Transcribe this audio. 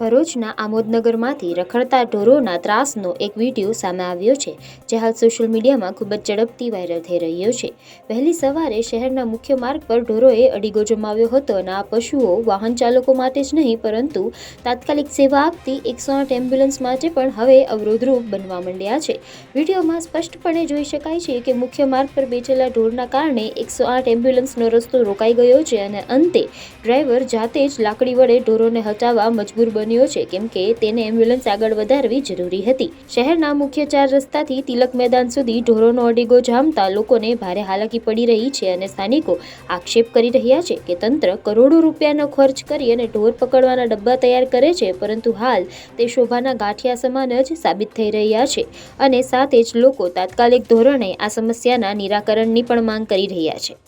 ભરૂચના આમોદનગરમાંથી રખડતા ઢોરોના ત્રાસનો એક વીડિયો સામે આવ્યો છે, જે હાલ સોશિયલ મીડિયામાં ખૂબ જ ઝડપથી વાયરલ થઈ રહ્યો છે. વહેલી સવારે શહેરના મુખ્ય માર્ગ પર ઢોરોએ અડીગો જમાવ્યો હતો અને આ પશુઓ વાહન ચાલકો માટે જ નહીં, પરંતુ તાત્કાલિક સેવા આપતી એકસો આઠ એમ્બ્યુલન્સ માટે પણ હવે અવરોધરૂપ બનવા માંડ્યા છે. વિડીયોમાં સ્પષ્ટપણે જોઈ શકાય છે કે મુખ્ય માર્ગ પર બેઠેલા ઢોરના કારણે એકસો આઠ એમ્બ્યુલન્સનો રસ્તો રોકાઈ ગયો છે અને અંતે ડ્રાઈવર જાતે જ લાકડી વડે ઢોરોને હટાવવા મજબૂર બન્યો છે, કેમ કે તેને એમ્બ્યુલન્સ આગળ વધારવી જરૂરી હતી. શહેરના મુખ્ય ચાર રસ્તાથી તિલક મેદાન સુધી ઢોરોનો અડીગો જામતા લોકોને ભારે હાલાકી પડી રહી છે અને સ્થાનિકો આક્ષેપ કરી રહ્યા છે કે તંત્ર કરોડો રૂપિયાનો ખર્ચ કરી અને ઢોર પકડવાના ડબ્બા તૈયાર કરે છે, પરંતુ હાલ તે શોભાના ગાંઠિયા સમાન જ સાબિત થઈ રહ્યા છે અને સાથે જ લોકો તાત્કાલિક ધોરણે આ સમસ્યાના નિરાકરણની પણ માંગ કરી રહ્યા છે.